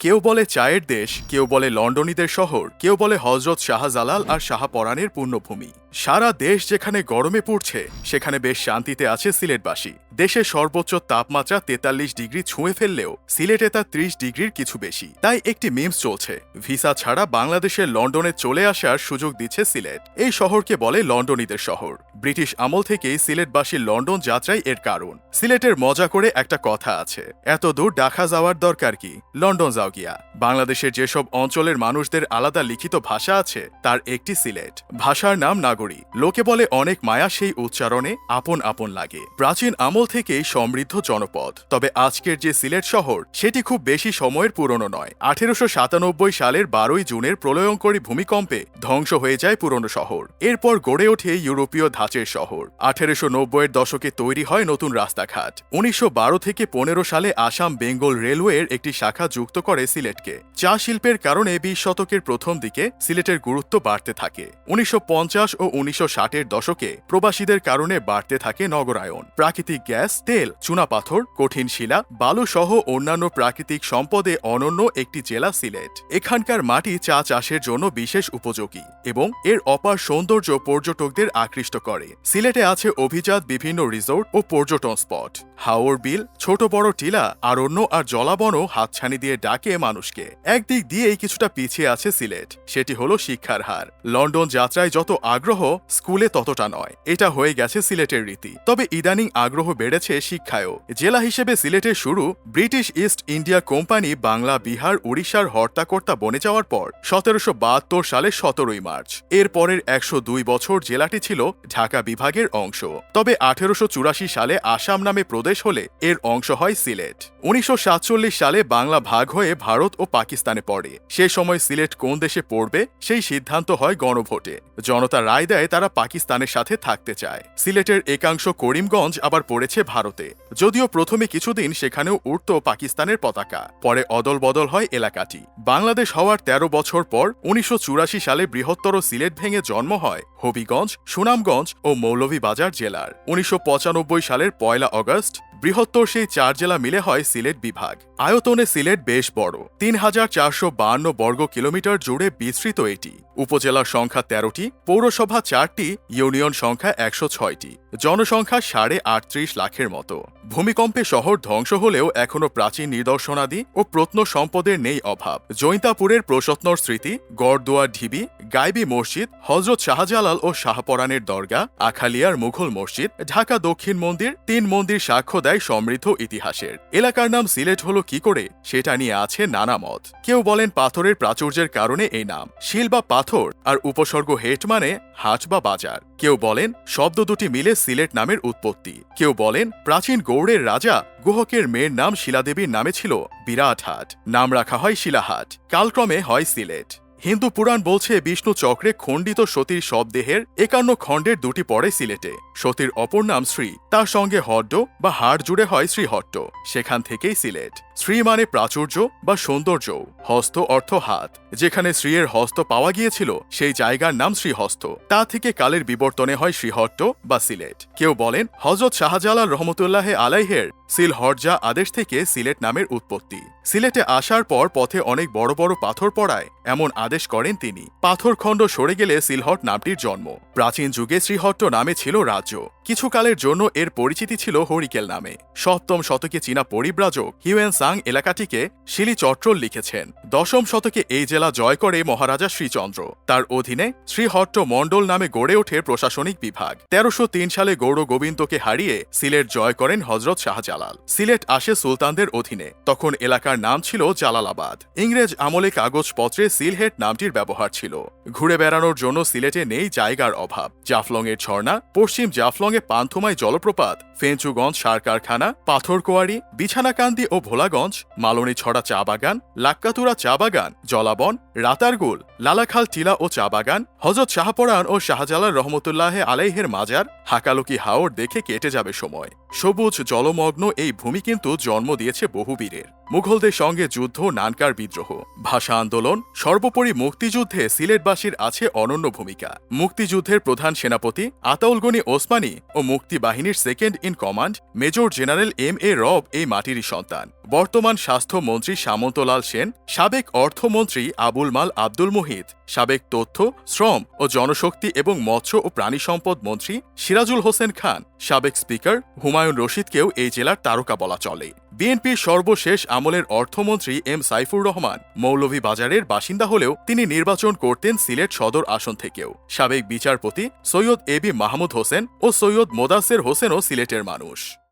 কেউ বলে চায়ের দেশ, কেউ বলে লন্ডনীদের শহর, কেউ বলে হজরত শাহজালাল আর শাহপরাণের পূর্ণভূমি। সারা দেশ যেখানে গরমে পড়ছে, সেখানে বেশ শান্তিতে আছে সিলেটবাসী। দেশের সর্বোচ্চ তাপমাত্রা তেতাল্লিশ ডিগ্রি ছুঁয়ে ফেললেও সিলেটে তা ত্রিশ ডিগ্রির কিছু বেশি। তাই একটি মিমস চলছে। ভিসা ছাড়া বাংলাদেশের লন্ডনে চলে আসার সুযোগ দিচ্ছে সিলেট। এই শহরকে বলে লন্ডনীদের শহর। ব্রিটিশ আমল থেকেই সিলেটবাসীর লন্ডন যাত্রাই এর কারণ। সিলেটের মজা করে একটা কথা আছে। এত দূর ডাকা যাওয়ার দরকার কি? লন্ডন যাও গিয়া। বাংলাদেশের যেসব অঞ্চলের মানুষদের আলাদা লিখিত ভাষা আছে, তার একটি সিলেট। ভাষার নাম নাগরী লোকে বলে, অনেক মায়া সেই উচ্চারণে আপন আপন লাগে। প্রাচীন আমল থেকেই সমৃদ্ধ জনপদ। তবে আজকের যে সিলেট শহর, সেটি খুব বেশি সময়ের পুরনো নয়। আঠেরোশো সাতানব্বই সালের বারোই জুনের প্রলয়ঙ্করী ভূমিকম্পে ধ্বংস হয়ে যায় পুরনো শহর। এরপর গড়ে ওঠে ইউরোপীয় ধাঁচের শহর। আঠেরোশো নব্বইয়ের দশকে তৈরি হয় নতুন রাস্তাঘাট। উনিশশো বারো থেকে পনেরো সালে আসাম বেঙ্গল রেলওয়ের একটি শাখা যুক্ত করে সিলেটকে। চা শিল্পের কারণে বিশ শতকের প্রথম দিকে সিলেটের গুরুত্ব বাড়তে থাকে। উনিশশো পঞ্চাশ ও উনিশশো ষাটের দশকে প্রবাসীদের কারণে বাড়তে থাকে নগরায়ন। প্রাকৃতিক গ্যাস, তেল চুনাপাথর কঠিন শিলা, বালু সহ অন্যান্য প্রাকৃতিক সম্পদে অনন্য একটি জেলা সিলেট। এখানকার মাটি চা চাষের জন্য বিশেষ উপযোগী এবং এর অপার সৌন্দর্য পর্যটকদের আকৃষ্ট করে। সিলেটে আছে অভিজাত বিভিন্ন রিসোর্ট ও পর্যটন স্পট। হাওর বিল, ছোট বড় টিলা, আরণ্য আর জলাবনও হাতছানি দিয়ে ডাকে মানুষকে। একদিক দিয়েই কিছুটা পিছিয়ে আছে সিলেট, সেটি হলো শিক্ষার হার। লন্ডন যাত্রায় যত আগ্রহ স্কুলে ততটা নয়। এটা হয়ে গেছে সিলেটের রীতি। তবে ইদানিং আগ্রহ বেড়েছে শিক্ষায়ও। জেলা হিসেবে সিলেটের শুরু British East India company Bangla, Bihar, উড়িষ্যার হর্তাকর্তা বনে যাওয়ার পর সতেরোশো বাহাত্তর সালে সতেরোই মার্চ। এর পরের একশো দুই বছর জেলাটি ছিল ঢাকা বিভাগের অংশ। তবে আঠেরোশো চুরাশি সালে আসাম নামে প্রদেশ হলে এর অংশ হয় সিলেট। উনিশশো সাতচল্লিশ সালে বাংলা ভাগ হয়ে ভারত ও পাকিস্তানে পড়ে। সে সময় সিলেট কোন দেশে পড়বে সেই সিদ্ধান্ত হয় গণভোটে। জনতা রায় দেয় তারা পাকিস্তানের সাথে থাকতে চায়। সিলেটের একাংশ করিমগঞ্জ আবার পড়েছে ভারতে। যদিও প্রথমে কিছুদিন সেখানেও উঠত পাকিস্তানের পতাকা, পরে অদল বদল হয় এলাকাটি। বাংলাদেশ হওয়ার ১৩ বছর পর উনিশশো চুরাশি সালে বৃহত্তর সিলেট ভেঙে জন্ম হয় হবিগঞ্জ, সুনামগঞ্জ ও মৌলভীবাজার জেলার। উনিশশো পঁচানব্বই সালের পয়লা অগস্ট বৃহত্তর সেই চার জেলা মিলে হয় সিলেট বিভাগ। আয়তনে সিলেট বেশ বড়। তিন হাজার চারশো বাহান্ন বর্গ কিলোমিটার জুড়ে বিস্তৃত এটি। উপজেলার সংখ্যা তেরোটি, পৌরসভা চারটি, ইউনিয়ন সংখ্যা একশো ছয়টি। জনসংখ্যা সাড়ে আটত্রিশ লাখের মতো। ভূমিকম্পে শহর ধ্বংস হলেও এখনও প্রাচীন নিদর্শনাদি ও প্রত্ন সম্পদের নেই অভাব। জৈন্তাপুরের প্রসত্নর স্মৃতি, গড়দুয়ার ঢিবি গাইবি মসজিদ হজরত শাহজালাল ও শাহপরানের দরগা আখালিয়ার মুঘল মসজিদ, ঢাকা দক্ষিণ মন্দির, তিন মন্দির সাক্ষ্য দেয় সমৃদ্ধ ইতিহাসের। এলাকার নাম সিলেট হলো কি করে? সেটা নিয়ে আছে নানা মত। কেউ বলেন পাথরের প্রাচুর্যের কারণে এই নাম। শিল বা পাথর আর উপসর্গ হেট মানে হাট বা বাজার। কেউ বলেন শব্দ দুটি মিলে সিলেট নামের উৎপত্তি। কেউ বলেন প্রাচীন গৌড়ের রাজা গুহকের মেয়ের নাম শিলাদেবীর নামে ছিল বিরাট হাট। নাম রাখা হয় শিলাহাট। কালক্রমে হয় সিলেট। হিন্দু পুরাণ বলছে বিষ্ণু চক্রে খণ্ডিত সতীর শবদেহের একান্ন খণ্ডের দুটি পড়ে সিলেটে। সতীর অপর নাম শ্রী, তার সঙ্গে হড্ড বা হাড় জুড়ে হয় শ্রীহট্ট, সেখান থেকেই সিলেট। শ্রী মানে প্রাচুর্য বা সৌন্দর্য, হস্ত অর্থ হাত, যেখানে শ্রীয়ের হস্ত পাওয়া গিয়েছিল, সেই জায়গার নাম শ্রীহস্ত। তা থেকে কালের বিবর্তনে হয় শ্রীহট্ট বা সিলেট। কেউ বলেন হজরত শাহজালাল রহমতুল্লাহ আলাইহের সিল হরজা আদেশ থেকে সিলেট নামের উৎপত্তি। সিলেটে আসার পর পথে অনেক বড় বড় পাথর পড়ায়, এমন আদেশ করেন তিনি। পাথরখণ্ড সরে গেলে সিলহট নামটির জন্ম। প্রাচীন যুগে শ্রীহট্ট নামে ছিল রাজ্য। কিছুকালের জন্য এর পরিচিতি ছিল হরিকেল নামে। সপ্তম শতকে চীনা পরিব্রাজক হিউয়েন সাং এলাকাটিকে শিলিচট্রল লিখেছেন। দশম শতকে এই জেলা জয় করে মহারাজা শ্রীচন্দ্র। তার অধীনে শ্রীহট্ট মণ্ডল নামে গড়ে ওঠে প্রশাসনিক বিভাগ। তেরোশো সালে গৌড় গোবিন্দকে হারিয়ে সিলেট জয় করেন হজরত শাহজালাল। সিলেট আসে সুলতানদের অধীনে। তখন এলাকার নাম ছিল জালালাবাদ। ইংরেজ আমলে কাগজপত্রে সিলহেট নামটির ব্যবহার ছিল। ঘুরে বেড়ানোর জন্য সিলেটে নেই জায়গার অভাব। জাফলংয়ের ঝর্ণা, পশ্চিম জাফলংয়ে পান্থমাই জলপ্রপাত, ফেঞ্চুগঞ্জ সার কারখানা, পাথরকোয়ারি, বিছানাকান্দি ও ভোলাগঞ্জ মালনী ছড়া চা বাগান লাক্কাতুরা চা বাগান জলাবন রাতারগুল লালাখাল টিলা ও চা বাগান হজরত শাহপরান ও শাহজালাল রহমতুল্লাহ আলাইহের মাজার, হাকালুকি হাওর দেখে কেটে যাবে সময়। সবুজ জলমগ্ন এই ভূমি কিন্তু জন্ম দিয়েছে বহু বীরের। মুঘলদের সঙ্গে যুদ্ধ, নানকার বিদ্রোহ। ভাষা আন্দোলন, সর্বোপরি মুক্তিযুদ্ধে সিলেটবাসীর আছে অনন্য ভূমিকা। মুক্তিযুদ্ধের প্রধান সেনাপতি আতাউল গনি ওসমানী ও মুক্তি বাহিনীর second in command, major general M A Rab এই মাটিরই সন্তান। বর্তমান স্বাস্থ্যমন্ত্রী সামন্তলাল সেন, সাবেক অর্থমন্ত্রী আবুল মাল আব্দুল মুহিত, সাবেক তথ্য, শ্রম ও জনশক্তি এবং মৎস্য ও প্রাণী সম্পদ মন্ত্রী সিরাজুল হোসেন খান, সাবেক স্পিকার হুমায়ুন রশিদকেও এই জেলার তারকা বলা চলে। বিএনপির সর্বশেষ আমলের অর্থমন্ত্রী এম সাইফুর রহমান মৌলভীবাজারের বাসিন্দা হলেও তিনি নির্বাচন করতেন সিলেট সদর আসন থেকেও। সাবেক বিচারপতি সৈয়দ এ বি মাহমুদ হোসেন ও সৈয়দ মোদাসের হোসেনও সিলেটের মানুষ।